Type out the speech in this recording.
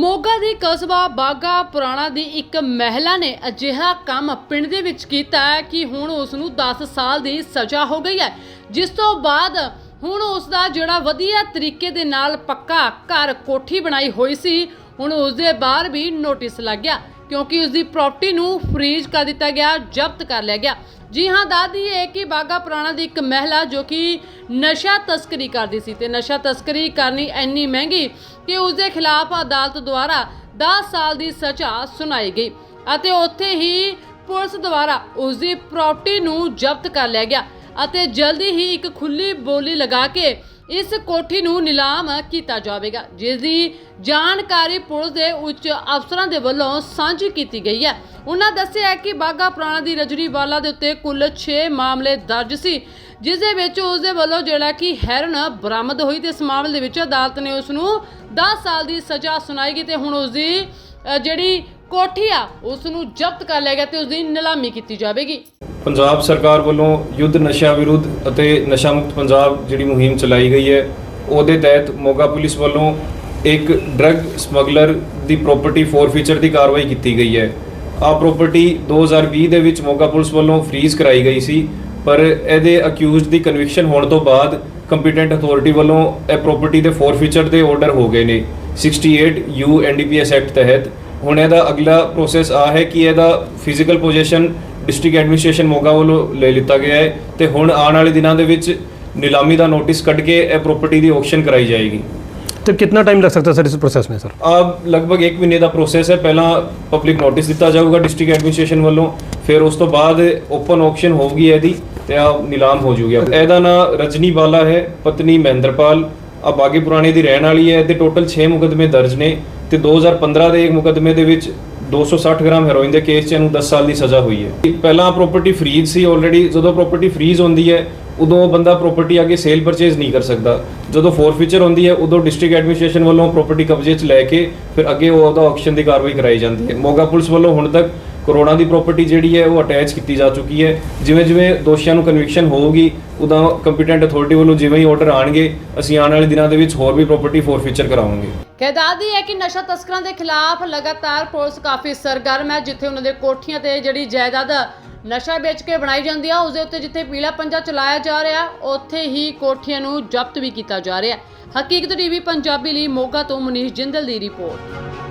ਮੋਗਾ ਦੀ ਕਸਬਾ ਬਾਗਾ ਪੁਰਾਣਾ ਦੀ ਇੱਕ ਮਹਿਲਾ ਨੇ ਅਜਿਹਾ ਕੰਮ ਪਿੰਡ ਦੇ ਵਿੱਚ ਕੀਤਾ ਹੈ ਕਿ ਹੁਣ ਉਸ ਨੂੰ 10 ਸਾਲ ਦੀ ਸਜ਼ਾ ਹੋ ਗਈ ਹੈ। ਜਿਸ ਤੋਂ ਬਾਅਦ ਹੁਣ ਉਸ ਦਾ ਜਿਹੜਾ ਵਧੀਆ ਤਰੀਕੇ ਦੇ ਨਾਲ ਪੱਕਾ ਘਰ ਕੋਠੀ ਬਣਾਈ ਹੋਈ ਸੀ, ਹੁਣ ਉਸ ਦੇ ਬਾਹਰ ਵੀ ਨੋਟਿਸ ਲੱਗ ਗਿਆ। ਕਿਉਂਕਿ ਉਸ ਦੀ ਪ੍ਰਾਪਰਟੀ ਨੂੰ ਫ੍ਰੀਜ਼ ਕਰ ਦਿੱਤਾ ਗਿਆ, ਜ਼ਬਤ ਕਰ ਲਿਆ ਗਿਆ। ਜੀ ਹਾਂ ਦਾਦੀ ਇਹ ਕਿ ਬਾਗਾ ਪੁਰਾਣਾ ਦੀ ਇੱਕ ਮਹਿਲਾ ਜੋ ਕਿ ਨਸ਼ਾ ਤਸਕਰੀ ਕਰਦੀ ਸੀ ਤੇ ਨਸ਼ਾ ਤਸਕਰੀ ਕਰਨੀ ਇੰਨੀ ਮਹਿੰਗੀ ਕਿ ਉਸ ਦੇ ਖਿਲਾਫ ਅਦਾਲਤ ਦੁਆਰਾ 10 ਸਾਲ ਦੀ ਸਜ਼ਾ ਸੁਣਾਈ ਗਈ ਅਤੇ ਉੱਥੇ ਹੀ ਪੁਲਿਸ ਦੁਆਰਾ ਉਸ ਦੀ ਪ੍ਰਾਪਰਟੀ ਨੂੰ ਜ਼ਬਤ ਕਰ ਲਿਆ ਗਿਆ ਅਤੇ ਜਲਦੀ ਹੀ ਇੱਕ ਖੁੱਲੀ ਬੋਲੀ ਲਗਾ ਕੇ ਇਸ ਕੋਠੀ ਨੂੰ ਨਿਲਾਮ ਕੀਤਾ ਜਾਵੇਗਾ ਜਿਸ ਦੀ ਜਾਣਕਾਰੀ ਪੁਲਿਸ ਦੇ ਉੱਚ ਅਫਸਰਾਂ ਦੇ ਵੱਲੋਂ ਸਾਂਝੀ ਕੀਤੀ ਗਈ ਹੈ। ਉਹਨਾਂ ਦੱਸਿਆ ਕਿ ਬਾਗਾ ਪੁਰਾਣਾ ਦੀ ਰਜਰੀਵਾਲਾ ਦੇ ਉੱਤੇ ਕੁੱਲ 6 ਮਾਮਲੇ ਦਰਜ ਸੀ, ਜਿਸ ਦੇ ਵਿੱਚ ਉਸ ਦੇ ਵੱਲੋਂ ਜਿਹੜਾ ਕਿ ਹੈਰਨ ਬਰਾਮਦ ਹੋਈ ਤੇ ਇਸ ਮਾਮਲੇ ਦੇ ਵਿੱਚ ਅਦਾਲਤ ਨੇ ਉਸ ਨੂੰ 10 ਸਾਲ ਦੀ ਸਜ਼ਾ ਸੁਣਾਈ ਗਈ ਤੇ ਹੁਣ ਉਸ ਦੀ ਜਿਹੜੀ ਕੋਠੀ ਆ ਉਸ ਨੂੰ ਜ਼ਬਤ ਕਰ ਲਿਆ ਗਿਆ ਤੇ ਉਸ ਦੀ ਨਿਲਾਮੀ ਕੀਤੀ ਜਾਵੇਗੀ। ਪੰਜਾਬ ਸਰਕਾਰ ਵੱਲੋਂ ਯੁੱਧ ਨਸ਼ਾ ਵਿਰੁੱਧ ਅਤੇ ਨਸ਼ਾ ਮੁਕਤ ਪੰਜਾਬ ਜਿਹੜੀ ਮੁਹਿੰਮ ਚਲਾਈ ਗਈ ਹੈ, ਉਹਦੇ ਤਹਿਤ ਮੋਗਾ ਪੁਲਿਸ ਵੱਲੋਂ ਇੱਕ ਡਰੱਗ ਸਮਗਲਰ ਦੀ ਪ੍ਰਾਪਰਟੀ ਫੋਰਫੀਚਰ ਦੀ ਕਾਰਵਾਈ ਕੀਤੀ ਗਈ ਹੈ। ਆ ਪ੍ਰਾਪਰਟੀ 2020 ਦੇ ਵਿੱਚ ਮੋਗਾ ਪੁਲਿਸ ਵੱਲੋਂ ਫ੍ਰੀਜ਼ ਕਰਾਈ ਗਈ ਸੀ, ਪਰ ਇਹਦੇ ਅਕਿਊਜ਼ਡ ਦੀ ਕਨਵਿਕਸ਼ਨ ਹੋਣ ਤੋਂ ਬਾਅਦ ਕੰਪੀਟੈਂਟ ਅਥਾਰਟੀ ਵੱਲੋਂ ਇਹ ਪ੍ਰਾਪਰਟੀ ਦੇ ਫੋਰਫੀਚਰ ਦੇ ਆਰਡਰ ਹੋ ਗਏ ਨੇ। 68 ਯੂ ਐਨਡੀਪੀਐਸ ਐਕਟ ਤਹਿਤ ਹੁਣ ਇਹਦਾ ਅਗਲਾ ਪ੍ਰੋਸੈਸ ਆ ਹੈ ਕਿ ਇਹਦਾ physical position district administration Moga ਵੱਲੋਂ ਲੈ ਲਿੱਤਾ ਗਿਆ ਹੈ ਤੇ ਹੁਣ ਆਉਣ ਵਾਲੇ ਦਿਨਾਂ ਦੇ ਵਿੱਚ ਨਿਲਾਮੀ ਦਾ ਨੋਟਿਸ ਕੱਢ ਕੇ ਇਹ ਪ੍ਰਾਪਰਟੀ ਦੀ ਆਕਸ਼ਨ ਕਰਾਈ ਜਾਏਗੀ। ਤੇ ਕਿੰਨਾ ਟਾਈਮ ਲੱਗ ਸਕਦਾ ਸਰ ਇਸ ਪ੍ਰੋਸੈਸ ਮੇਂ ਸਰ? ਆਬ ਲਗਭਗ 1 ਮਹੀਨੇ ਦਾ ਪ੍ਰੋਸੈਸ ਹੈ। ਪਹਿਲਾਂ ਪਬਲਿਕ ਨੋਟਿਸ ਦਿੱਤਾ ਜਾਊਗਾ ਡਿਸਟ੍ਰਿਕਟ ਐਡਮਿਨਿਸਟ੍ਰੇਸ਼ਨ ਵੱਲੋਂ ਫਿਰ ਉਸ ਤੋਂ ਬਾਅਦ ਓਪਨ ਆਕਸ਼ਨ ਹੋਊਗੀ ਇਹਦੀ ਤੇ ਆ ਨਿਲਾਮ ਹੋ ਜਾਊਗਾ ਇਹਦਾ ਨਾਮ ਰਜਨੀ ਬਾਲਾ ਹੈ ਪਤਨੀ ਮਹਿੰਦਰਪਾਲ। ਆ ਬਾਗੀ ਪੁਰਾਣੇ ਦੀ ਰਹਿਣ ਵਾਲੀ ਹੈ। ਇਹਦੇ ਟੋਟਲ 6 ਮੁਕਦਮੇ ਦਰਜ ਨੇ। ਤੇ 2015 ਦੇ ਇੱਕ ਮੁਕਦਮੇ ਦੇ ਵਿੱਚ 260 ਗ੍ਰਾਮ ਹੈਰੋਇਨ ਦੇ ਕੇਸ 'ਚ ਇਹਨੂੰ 10 ਸਾਲ ਦੀ ਸਜ਼ਾ ਹੋਈ ਹੈ। ਪਹਿਲਾਂ ਪ੍ਰਾਪਰਟੀ ਫਰੀਜ਼ ਸੀ ਆਲਰੇਡੀ ਜਦੋਂ ਪ੍ਰਾਪਰਟੀ ਫਰੀਜ਼ ਹੁੰਦੀ ਹੈ, ਉਦੋਂ ਉਹ ਬੰਦਾ ਪ੍ਰਾਪਰਟੀ ਅੱਗੇ ਸੇਲ ਪਰਚੇਜ਼ ਨਹੀਂ ਕਰ ਸਕਦਾ। ਜਦੋਂ ਫੋਰਫੀਚਰ ਹੁੰਦੀ ਹੈ, ਉਦੋਂ ਡਿਸਟ੍ਰਿਕਟ ਐਡਮਿਨਿਸਟ੍ਰੇਸ਼ਨ ਵੱਲੋਂ ਪ੍ਰਾਪਰਟੀ ਕਬਜ਼ੇ 'ਚ ਲੈ ਕੇ ਫਿਰ ਅੱਗੇ ਉਹ ਉਹਦਾ ਆਕਸ਼ਨ ਦੀ ਕਾਰਵਾਈ ਕਰਾਈ ਜਾਂਦੀ ਹੈ। ਮੋਗਾ ਪੁਲਿਸ ਵੱਲੋਂ ਹੁਣ ਤੱਕ ਕਰੋੜਾਂ ਦੀ ਪ੍ਰਾਪਰਟੀ ਜਿਹੜੀ ਹੈ ਉਹ ਅਟੈਚ ਕੀਤੀ ਜਾ ਚੁੱਕੀ ਹੈ। ਜਿਵੇਂ ਜਿਵੇਂ ਦੋਸ਼ੀਆਂ ਨੂੰ ਕਨਵਿਕਸ਼ਨ ਹੋਊਗੀ, ਉਦੋਂ ਕੰਪੀਟੈਂਟ ਅਥਾਰਟੀ ਵੱਲੋਂ ਜਿਵੇਂ ਹੀ ਆਰਡਰ ਆਣਗੇ, ਅਸੀਂ ਆਉਣ ਵਾਲੇ ਦਿਨਾਂ ਦੇ ਵਿੱਚ ਹੋਰ ਵੀ ਪ੍ਰਾਪਰਟੀ ਫੋਰਫੀਚਰ ਕਰਾਵਾਂਗੇ। ਕਹਿਦਾਦੀ ਹੈ ਕਿ ਨਸ਼ਾ ਤਸਕਰਾਂ ਦੇ ਖਿਲਾਫ ਲਗਾਤਾਰ ਪੁਲਿਸ ਕਾਫੀ ਸਰਗਰਮ ਹੈ, ਜਿੱਥੇ ਉਹਨਾਂ ਦੇ ਕੋਠੀਆਂ ਤੇ ਜਿਹੜੀ ਜਾਇਦਾਦ ਨਸ਼ਾ ਵੇਚ ਕੇ ਬਣਾਈ ਜਾਂਦੀ ਆ ਉਸ ਦੇ ਉੱਤੇ ਜਿੱਥੇ ਪੀਲਾ ਪੰਜਾ ਚਲਾਇਆ ਜਾ ਰਿਹਾ, ਉੱਥੇ ਹੀ ਕੋਠੀਆਂ ਨੂੰ ਜ਼ਬਤ ਵੀ ਕੀਤਾ ਜਾ ਰਿਹਾ ਹਕੀਕਤ ਟੀਵੀ ਪੰਜਾਬੀ ਲਈ ਮੋਗਾ ਤੋਂ ਮਨੀਸ਼ ਜਿੰਦਲ ਦੀ ਰਿਪੋਰਟ।